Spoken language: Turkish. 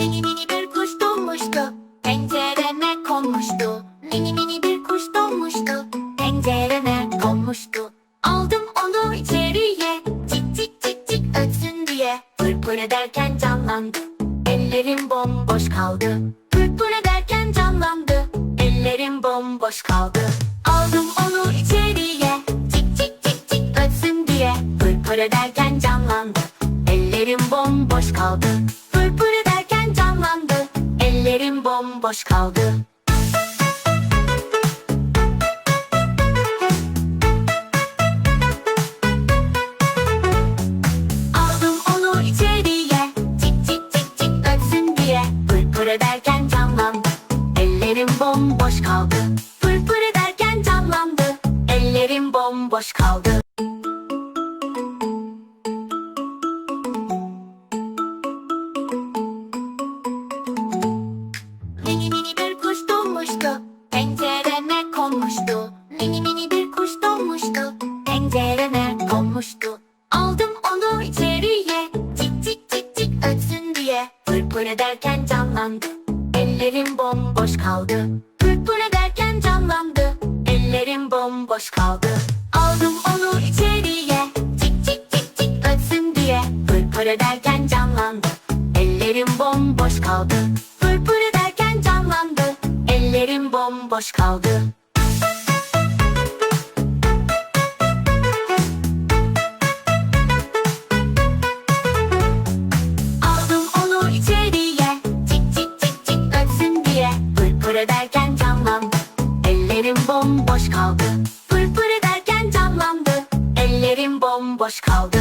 Mini bir kuş doğmuştu. Pencereme konmuştu. Bir kuş doğmuştu. Pencereme konmuştu. Aldım onu içeriye. Cik cik cik cik ötsün diye. Pır pır ederken canlandı. Ellerim bomboş kaldı. Pır pır ederken canlandı. Ellerim bomboş kaldı. Aldım onu içeriye. Cik cik cik cik ötsün diye. Pır pır ederken canlandı. Ellerim bomboş kaldı. Bomboş kaldı. Aldım onu içeriye Cik cik cik cik ötsün diye. Pır pır canlandı Ellerim bomboş kaldı. Pır pır canlandı Ellerim bomboş kaldı Pencereme konmuştu. Aldım onu içeriye. Cik cik cik cik ötsün diye. Pır pır ederken canlandı. Ellerim bomboş kaldı. Pır pır ederken canlandı. Ellerim bomboş kaldı. Aldım onu içeriye. Cik cik cik cik ötsün diye. Pır pır ederken canlandı. Ellerim bomboş kaldı. Pır pır ederken canlandı. Ellerim bomboş kaldı derken canlandı. Ellerim bomboş kaldı. Fırfır ederken canlandı. Ellerim bomboş kaldı.